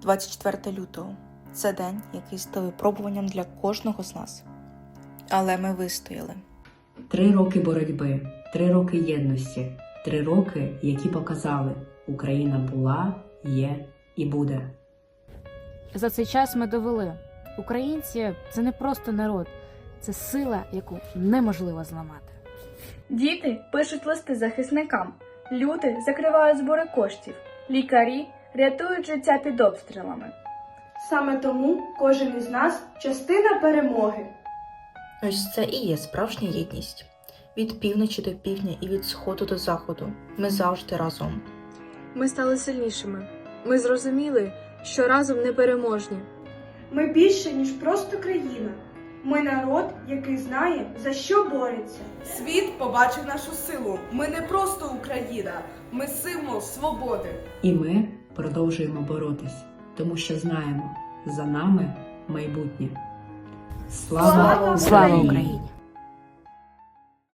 24 лютого це день, який став випробуванням для кожного з нас. Але ми вистояли. Три роки боротьби, три роки єдності, три роки, які показали, Україна була, є і буде. За цей час ми довели, українці це не просто народ, це сила, яку неможливо зламати. Діти пишуть листи захисникам, люди закривають збори коштів, лікарі рятують життя під обстрілами. Саме тому кожен із нас частина перемоги. Ось це і є справжня єдність. Від півночі до півдня і від сходу до заходу. Ми завжди разом. Ми стали сильнішими. Ми зрозуміли, що разом непереможні. Ми більше, ніж просто країна. Ми народ, який знає, за що бореться. Світ побачив нашу силу. Ми не просто Україна, ми символ свободи. І ми продовжуємо боротись, тому що знаємо, за нами майбутнє. Слава, Слава! Україні!